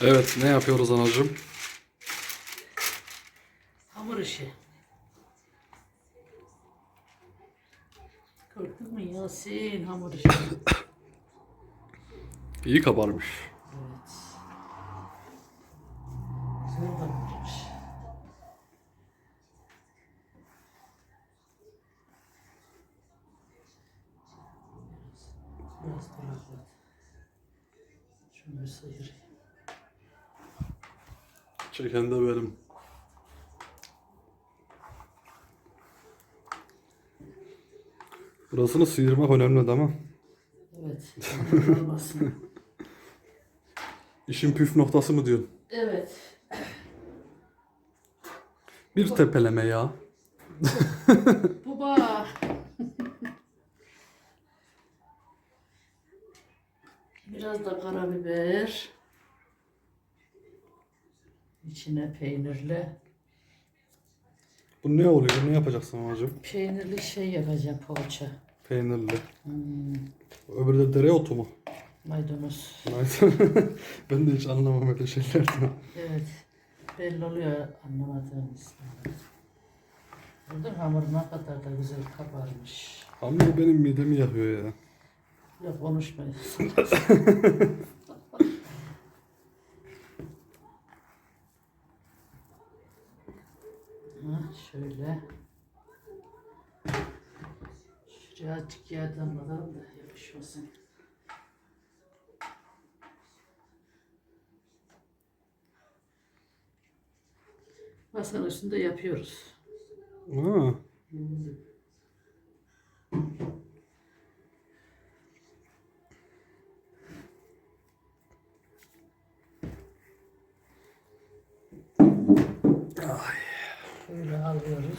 Evet ne yapıyoruz anacığım? Hamur işi. Gördün mü Yasin hamur işi. İyi kabarmış. Evet. Güzel bakmış. Biraz duraklat. Şunu bir sıyırayım. Çeken de benim. Burasını sıyırmak önemli değil mi? Evet. İşin püf noktası mı diyorsun? evet. Bir tepeleme ya. Baba. Biraz da karabiber. İçine peynirli. Bu ne oluyor? Ne yapacaksın anacığım? Peynirli şey yapacağım poğaça. Peynirli. Hmm, Öbürü de dereotu mu? maydanoz. ben de hiç anlamam öyle şeylerden. Evet. Belli oluyor anlamadığımız. Gördün mü? hamur ne kadar da güzel kabarmış. Hamur benim midemi yakıyor ya. Ya konuşmayın. ha, şöyle. Şuraya azıcık yerden bakalım da yapışmasın. Masanın üstünde yapıyoruz. Ha. Şöyle alıyoruz.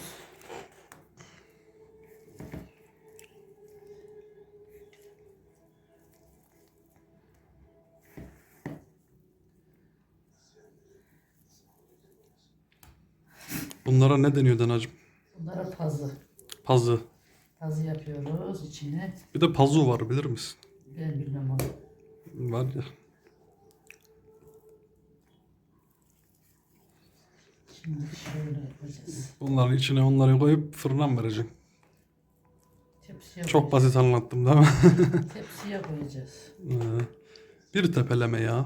Bunlara ne deniyor anacığım? Bunlara pazı. Pazı. Pazı yapıyoruz içine. Bir de pazu var bilir misin? Ben bilmem onu. Var ya. Şimdi şöyle yapacağız. Bunların içine onları koyup fırına mı vereceksin? Tepsiye Çok koyacağız. basit anlattım değil mi? Tepsiye koyacağız. Ee, bir tepeleme ya.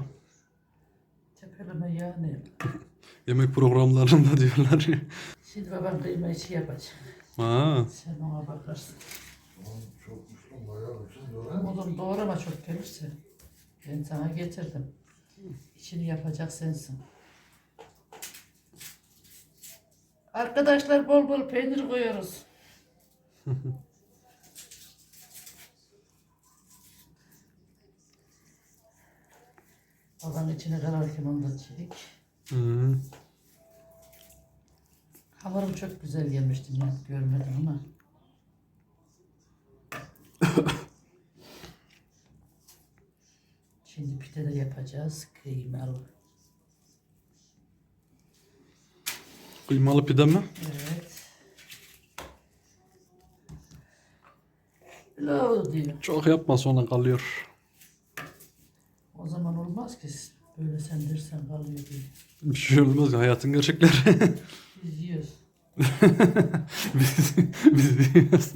Tepeleme yani. Yemek programlarında diyorlar ya. Şimdi babam kıyma içi yapacak. Ha, Sen ona bakarsın. Çok Müslüman bayağı. Oğlum doğrama çok gelirse. Ben sana getirdim. İçini yapacak sensin. Arkadaşlar bol bol peynir koyuyoruz. Babam içine kararken onu da çek. hı. Hamurum çok güzel gelmişti ben görmedim ama. Şimdi pide de yapacağız. Kıymalı. Kıymalı pide mi? Evet. Pilav diyor. Çok yapma sonra kalıyor. O zaman olmaz ki. Böyle sen dersen kalıyor diye. Bir şey olmaz ya, hayatın gerçekleri. Biz yiyoruz. biz, biz yiyoruz.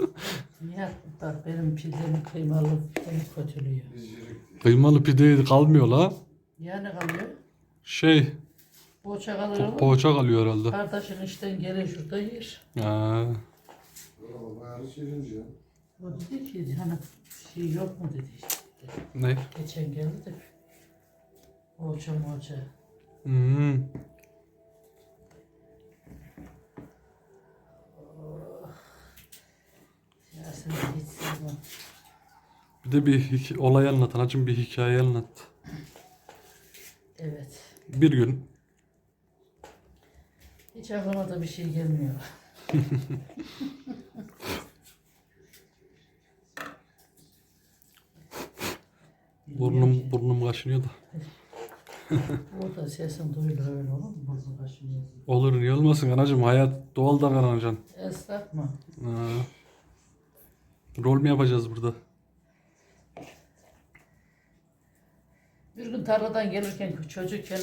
Niye? Bak benim pidem kıymalı beni kötülüyor. Kıymalı pide kalmıyor la. Yani kalıyor. Şey, Poğaça kalıyor. po- poğaça kalıyor herhalde. Kardeşin işten gelir şurada yer. Ha. O dedi ki hani şey yok mu dedi işte. Ne? Geçen geldi de poğaça moğaça. Hmm. Ya sen hiç sevmem. Bir de bir hik- olay anlat anacığım bir hikaye anlat. Evet. Bir gün Hiç aklıma da bir şey gelmiyor. burnum burnum kaşınıyor da. Orada sesin duyulur öyle olur mu? Burnum kaşınıyor. Olur niye olmasın anacığım hayat doğal davranacaksın. Estağfurullah. Ha. Rol mü yapacağız burada? Bir gün tarladan gelirken çocukken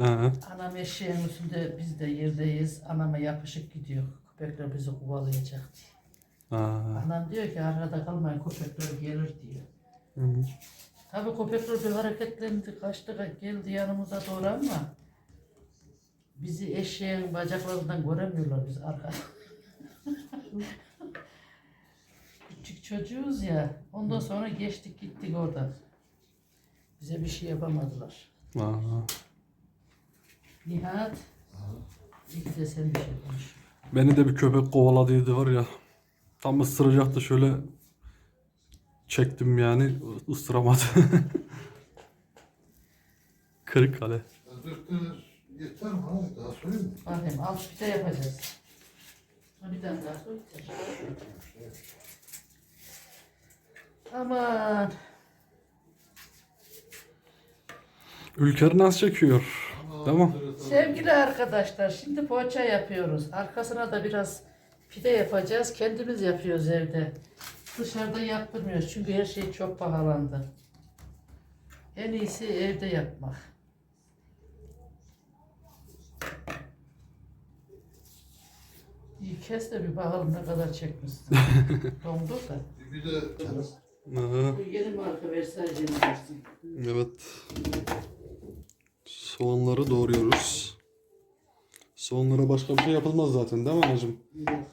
Ha. anam eşeğin üstünde biz de yerdeyiz. Anama yapışık gidiyor. Köpekler bizi kovalayacak diye. Ha. Anam diyor ki arkada kalmayın köpekler gelir diyor. Hı. Tabii köpekler bir hareketlendi, kaçtı, geldi yanımıza doğru ama bizi eşeğin bacaklarından göremiyorlar biz arkada. Küçük çocuğuz ya, ondan sonra geçtik gittik oradan. Bize bir şey yapamadılar. Ha. Nihat, ki de sen bir şey konuş. Beni de bir köpek kovaladıydı var ya. Tam ısıracaktı şöyle çektim yani ısıramadı. Kırık kale. Yeter mi abi? Daha söyleyeyim mi? Bakayım, al pide yapacağız. Bir tane daha koy. Aman. Ülker nasıl çekiyor? Tamam. Sevgili arkadaşlar şimdi poğaça yapıyoruz. Arkasına da biraz pide yapacağız. Kendimiz yapıyoruz evde. Dışarıda yaptırmıyoruz çünkü her şey çok pahalandı. En iyisi evde yapmak. İyi kes de bir bakalım ne kadar çekmişsin. Dondur da. Bir de Ha, Bu yeni marka Versace'nin versin. evet. Soğanları doğruyoruz. Soğanlara başka bir şey yapılmaz zaten değil mi anacığım?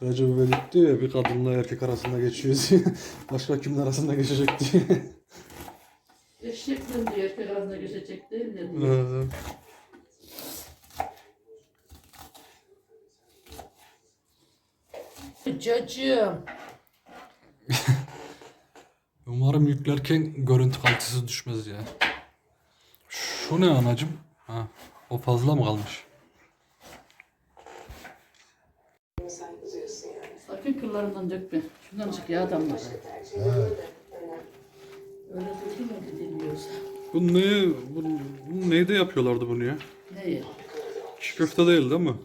Recep İvedik diyor ya bir kadınla erkek arasında geçiyoruz. Başka kimin arasında geçecek diye. Eşekle diyor erkek arasında geçecek değil mi? Ha. Çocuğum. Umarım yüklerken görüntü kalitesi düşmez ya. Şu ne anacım? Ha, o fazla mı kalmış? Sakın kıllarından dökme. Şundan çık ya adamlar. Öyle mu ki dinliyorsa. Bu ne? Bu, bu neyde yapıyorlardı bunu ya? Neyi? Çiğ köfte değil değil mi?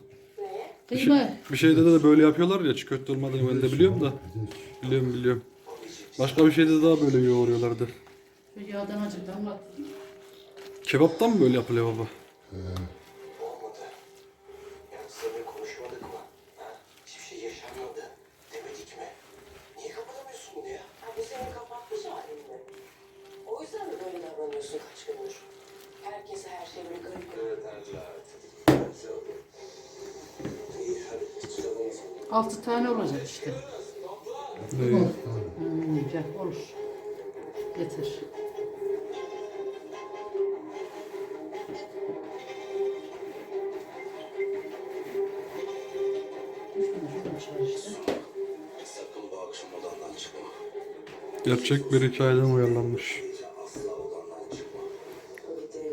Kıyma. Bir şeyde de böyle yapıyorlar ya çiğ köfte olmadığını ben de biliyorum da. Biliyorum biliyorum. Başka bir şeyde daha böyle yoğuruyorlardı. Bir yağdan azıcık damlattım. Kebaptan mı böyle yapılıyor baba? Olmadı. Yani seninle konuşmadık mı? Ha? Hiçbir şey yaşanmadı. Demedik mi? Niye kapatamıyorsun ya? Ha, bu senin kapatmış halin mi? O yüzden mi böyle davranıyorsun kaç gündür? Herkese her şey böyle garip Evet. Evet zaman. Altı tane olacak işte. Ne? Hmm, gel olur. Getir. Gerçek bir hikayeden uyarlanmış. Asla odandan çıkma. Bir de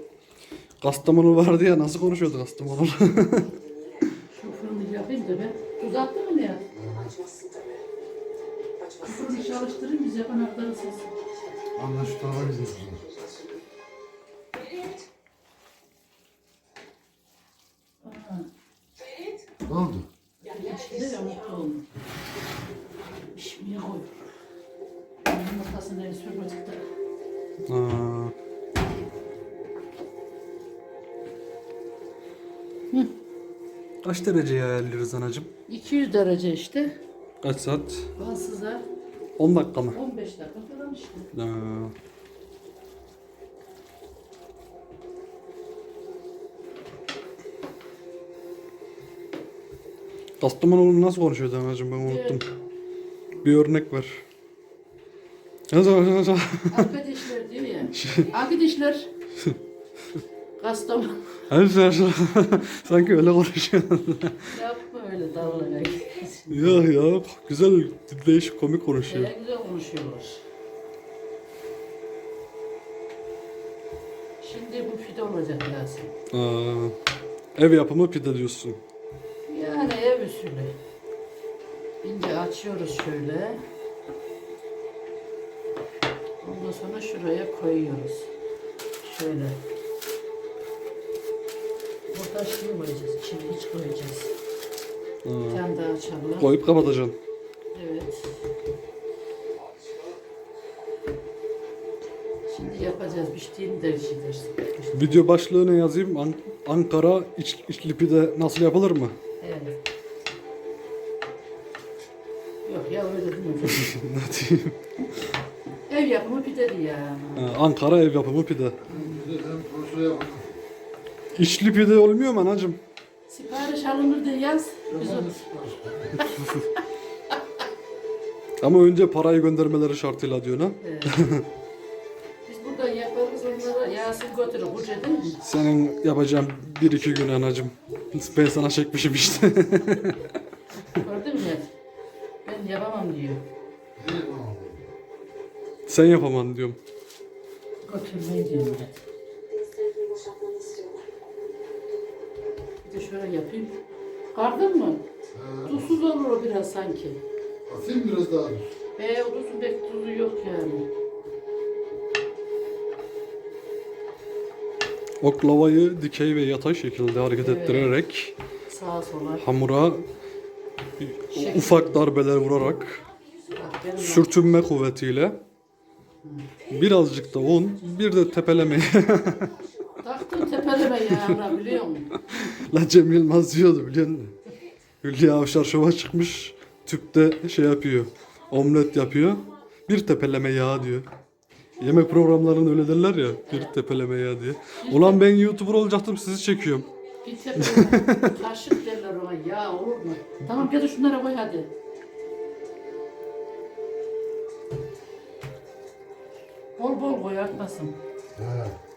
Kastamonu vardı ya nasıl konuşuyordu Kastamonu? Şu fırını yapayım da ben. Tuz attı mı ne ya? açmazsın tabii. Şu Açmazsın. fırını çalıştırayım biz yapan aktarı ses. Anlaşık tarafa gidiyoruz. Kaç dereceye ayarlıyoruz anacığım? 200 derece işte. Kaç saat? Balsıza 10 dakika mı? 15 dakika falan işte. Aa. Kastamonu'nu nasıl konuşuyordu anacığım ben unuttum. Bir örnek ver. Arkadaşlar diyor ya. Arkadaşlar. Kastamonu. Sanki öyle konuşuyor. Yapma öyle dalga ya ya güzel değişik komik konuşuyor. Şöyle güzel konuşuyorlar. Şimdi bu pide olacak Yasin. Aa, ev yapımı pide diyorsun. Yani ev usulü. İnce açıyoruz şöyle. Ondan sonra şuraya koyuyoruz. Şöyle. Burada şey koyacağız. İçine hiç koyacağız. Bir Aa, tane daha açalım. koyup kapatacaksın. Evet. Şimdi yapacağız. Piştiğini de işitirsin. Video başlığına yazayım. An- Ankara iç, içli pide nasıl yapılır mı? Evet. Yok ya öyle demiyorum. ne diyeyim? Ev yapımı pideli ya. Ha, Ankara ev yapımı pide. Bir de hem kursuya bakın. İçli pide olmuyor mu anacım? Sipariş alınır diye yaz. Biz. Ama önce parayı göndermeleri şartıyla diyor ha. Biz buradan yaparız onlara Yasin götürür. Değil mi? Senin yapacağın bir iki gün anacım. Ben sana çekmişim işte. Gördün mü? Ben yapamam diyor. Sen yapaman diyorum. Götürmeyi diyor. millet. Bir de şöyle yapayım. Kardın mı? He, Tuzsuz olur o biraz sanki. atayım biraz daha. Ee, o tuzun pek tuzu yok yani. Oklavayı dikey ve yatay şekilde hareket Evet. ettirerek Sağa sola. hamura ufak darbeler vurarak Bak benim sürtünme kuvvetiyle birazcık da un, bir de tepeleme. Biliyor musun? La Cem Yılmaz diyordu biliyor musun? Hülya Avşar şova çıkmış. Tüpte şey yapıyor. Omlet yapıyor. Bir tepeleme yağ diyor. Yemek programlarında öyle derler ya. Bir tepeleme yağ diye. Ulan ben YouTuber olacaktım sizi çekiyorum. Bir tepeleme. Kaşık derler ona. Ya olur mu? Tamam gel şunlara koy hadi. Bol bol koy artmasın. He.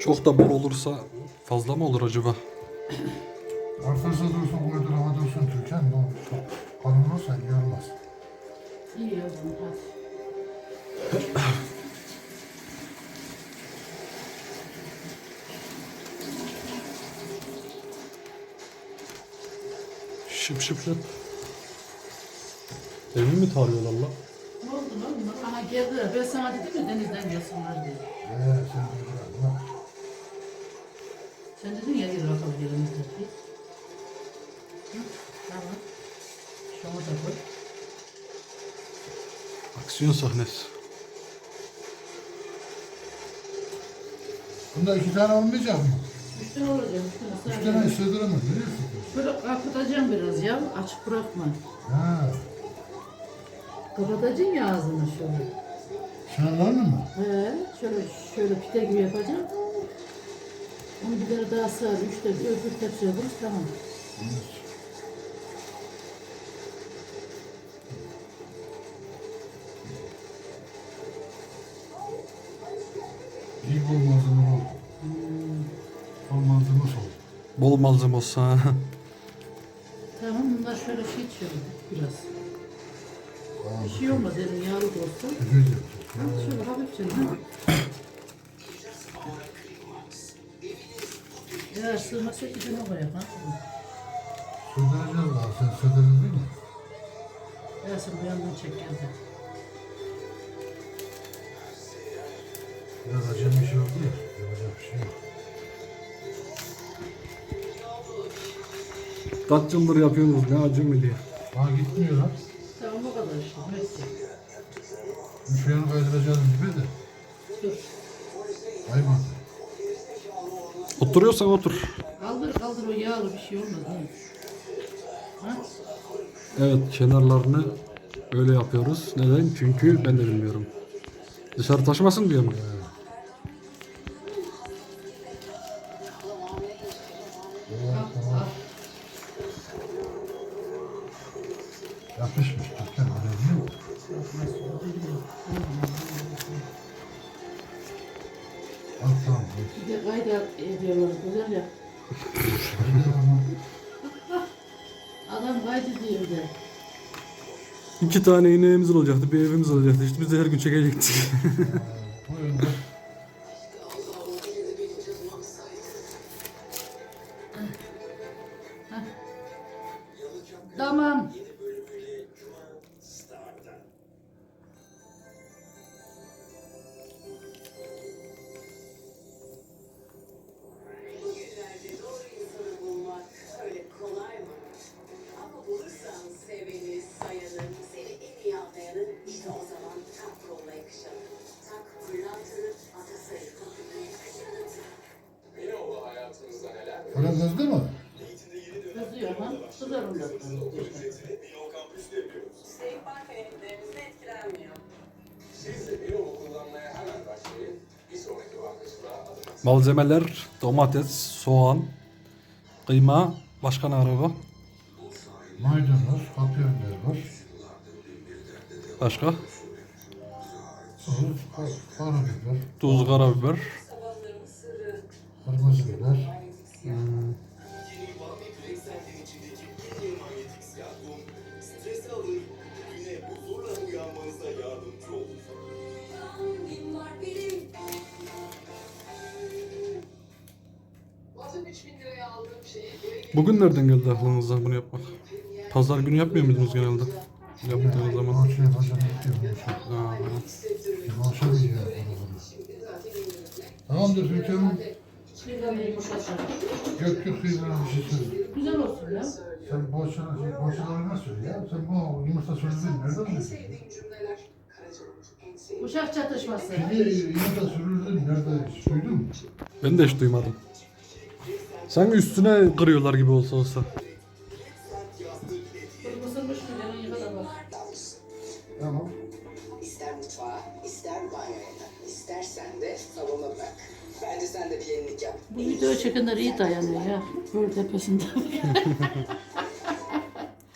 Çok da bol olursa fazla mı olur acaba? Arkası dursun, koydur hava dursun Türkan. Bu çok kalın olursa iyi olmaz. İyi yazın hadi. Şıp şıp şıp. Evi mi tarıyorlar la? Ne oldu lan? Aha geldi. Ben sana dedim ya denizden gelsinler diye. He, sen Aksiyon sahnesi. Bunda iki tane olmayacak mı? Üç tane olacak. Üç tane Üç sığdıramaz, biliyorsun. Böyle kapatacağım biraz ya. Açık bırakma. Ha, Kapatacaksın ya ağzını şöyle. şunlarını mı? He, şöyle şöyle pide gibi yapacağım. Onu bir tane daha sığar. Üçte bir öbür tepsiye vururuz tamam. İyi bol malzeme oldu. Bol malzeme oldu. Bol malzeme olsa. Tamam bunlar şöyle şey içiyorum biraz. Bir şey olmaz dedim yağlı olsa. Güzel yapacağız. Ha, şöyle hafifçe. Ha. Eğer sığmazsa gidene koyak ha. Sığdıracağız daha. Sen sığdırdın değil mi? Yasin bu yandan çek geldi. Biraz bir şey oldu ya. Yapacak bir şey yok. Kaç yıldır yapıyorsunuz ne acı mı diye. Ha gitmiyor lan. Tamam o kadar işte. Neyse. Şu yanı kaydıracağız gibi de. Dur. Hayvan. Oturuyorsan otur. Kaldır kaldır o yağlı bir şey olmaz. Ha. Ha? Evet kenarlarını öyle yapıyoruz. Neden? Çünkü ben de bilmiyorum. Dışarı taşımasın diye mi? Adam kaydı diyor bir de. İki tane ineğimiz olacaktı, bir evimiz olacaktı. İşte biz de her gün çekecektik. Bu Öyle kızdı mı? Kızıyor ama kızar onda. Üstelik banka limitlerimizde etkilenmiyor. Siz de bir yolu kullanmaya hemen başlayın. Bir sonraki bankacılığa adınız. Malzemeler domates, soğan, kıyma, başka ne araba? Maydanoz, kapya biber var. Başka? Tuz, kar- karabiber, Tuz, karabiber. Kırmızı biber. Yeni Bambi Flexen'in içindeki en manyetik siyah kum, stresi alır, güne huzurla uyanmanıza yardımcı olur. Hangim var benim? Bazen 3000 liraya aldığım şeyi eve Bugün nereden geldi aklınıza bunu yapmak? Pazar günü yapmıyor muydunuz genelde? Yaptığınız zaman. Maçı yapacağım, zaten indirimle. Tamamdır Türkan. Kıymalı yumuşatır. Gök gök kıyılarına bir şey söyle. Güzel olsun ya. Sen boşuna, boşuna nasıl söyle ya? Sen bu yumurta sürüldün nereden En sevdiğim cümleler. Uşak çatışması. Peki yumurta sürüldün nerede? Duydun mu? Ben de hiç duymadım. Sanki üstüne kırıyorlar gibi olsa olsa. Kırmızılmış mı canın yıkada bak. Tamam. ister mutfağa, ister banyoya, istersen de salona bırak. Bence sen de bir yenilik yap. Bu video çekenler iyi dayanıyor ya. Göl tepesinde.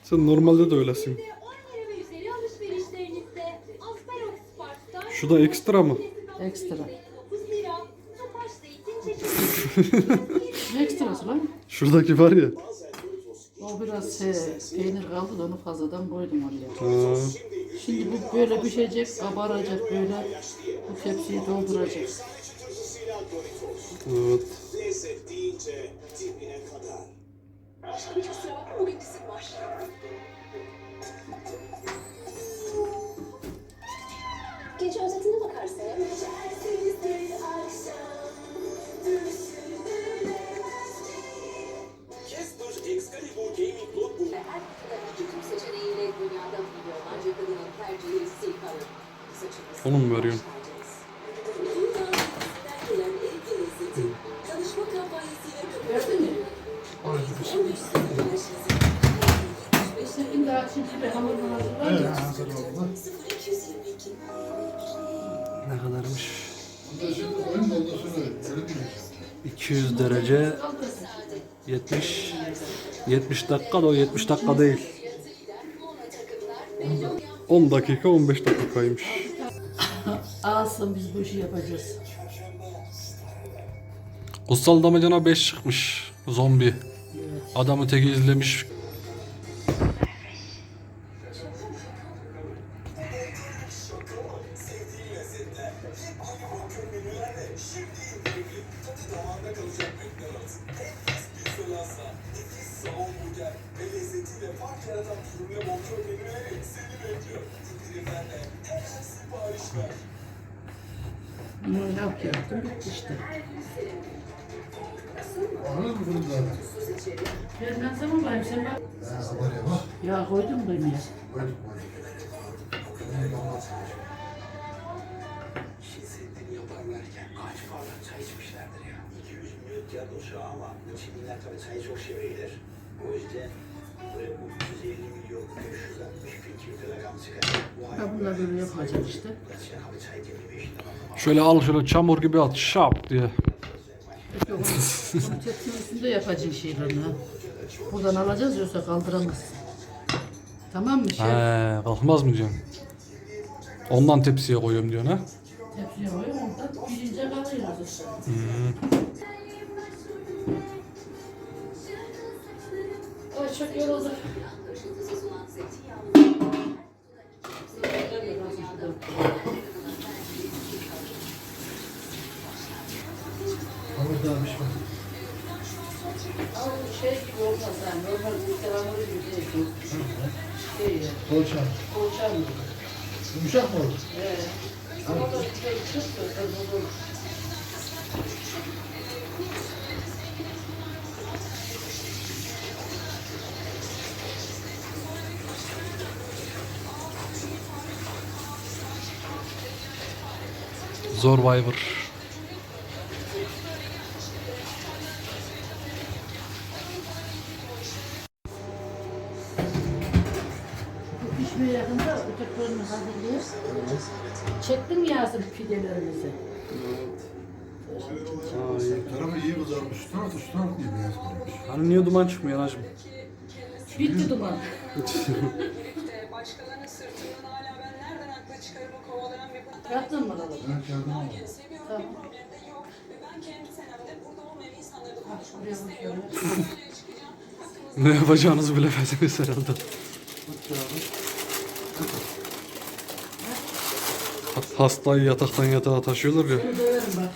Sen normalde de öylesin. 10 lira ve üzeri alışverişlerinizde Asperox Spark'tan Şu da ekstra mı? Ekstra. 9 lira Topaş zeytin çeşitleri Ne ekstrası lan? Şuradaki var ya. O biraz şey, peynir kaldı da onu fazladan koydum oraya. Ha, Şimdi bu böyle pişecek, kabaracak böyle. Bu tepsiyi dolduracak. evet. Lezzet deyince dibine kadar. Aşkım hiç kusura bakma bugün dizim var. Gece özetine bakarsın ya. Casper Evet, hazır oldu. 0222 Ne kadarmış? Bu da şimdi oyun ondan sonra öyle diyeceğim. 200 derece 70 70 dakika da o 70 dakika değil. 10 dakika 15 dakikaymış. Alsın biz bu işi yapacağız. Kutsal damacana 5 çıkmış. Zombi. Adamı teki izlemiş. Yap yaptım bitti işte. Anladın mı bunu zaten? Ben zaman bayım sen bak. Ya koydum koyduk. Bunu kapatmış. İşin sevdiğini yaparlarken kaç bardak çay içmişlerdir ya. 200 milyon ya uşağı ama Çinliler tabii çayı çok severler. O yüzden böyle bu 350 milyon 560 bin kilo rakam çıkar. Bu ay Ha bunlar böyle yapılacak işte. Şöyle al şöyle çamur gibi at şap diye. Peki onu, onu tepsinin üstünde yapacağın şeylerini. Buradan alacağız yoksa kaldıramazsın. Tamam mı şey? He, kalkmaz mı diyorsun? Ondan tepsiye koyuyorum diyorsun ha? Tepsiye koyuyorum ondan pirince kalıyoruz işte. Çok yoruldum. Hamur daha pişmedi. Ama bu şey gibi olmaz yani. Normal bir hamuru gibi değil. Şey ya. Poğaça. Poğaça mı? Yumuşak mı oldu? Evet. Ama da Survivor. Pişmeye yakında utaklarını hazırlıyoruz. Evet. Çektim yazdım pidelerimizi. Evet. Tarafı iyi kızarmış. Şu taraf şu taraf niye beyaz kalmış? Hani niye duman çıkmıyor Anacığım? Bitti duman. Başkalarının sırtından hala ben nereden akla çıkarımı kovalayan Yaptın mı Lala? Evet yardım aldım. Tamam. ben şuraya Ne yapacağınızı bilemediniz herhalde. Ha- Hastayı yataktan yatağa taşıyorlar ya. Bunu döverim bak.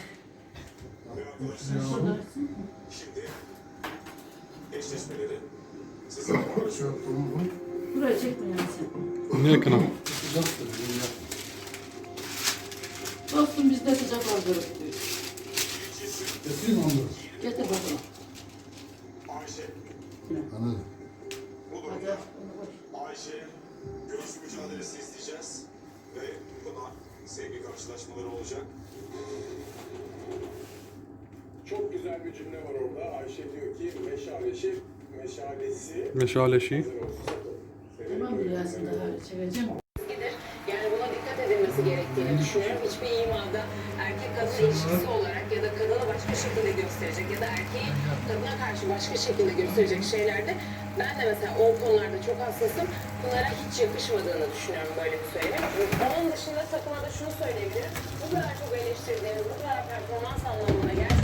Bu. Buraya çekme. Niye kına? Sıcak da benim ya. Dostum bizde sıcak aldırır. Getireyim onu. Getir bakalım. Ayşe. Anladım. Bu Hadi. Ayşe görüş mücadelesi isteyeceğiz. Ve buna sevgi karşılaşmaları olacak. Çok güzel bir cümle var orada. Ayşe diyor ki meşaleşi, meşalesi Meşale hazır olsun. Severim Tamam cümleleri. daha çekeceğim. Düşünüyorum. Hiçbir imada erkek kadın ilişkisi olarak ya da kadını başka şekilde gösterecek ya da erkeği kadına karşı başka şekilde gösterecek şeylerde ben de mesela o konularda çok hassasım. Bunlara hiç yakışmadığını düşünüyorum böyle bir söylemin. Onun dışında takıma da şunu söyleyebilirim. Bu kadar çok eleştirdiğiniz, bu kadar performans anlamında gerçekten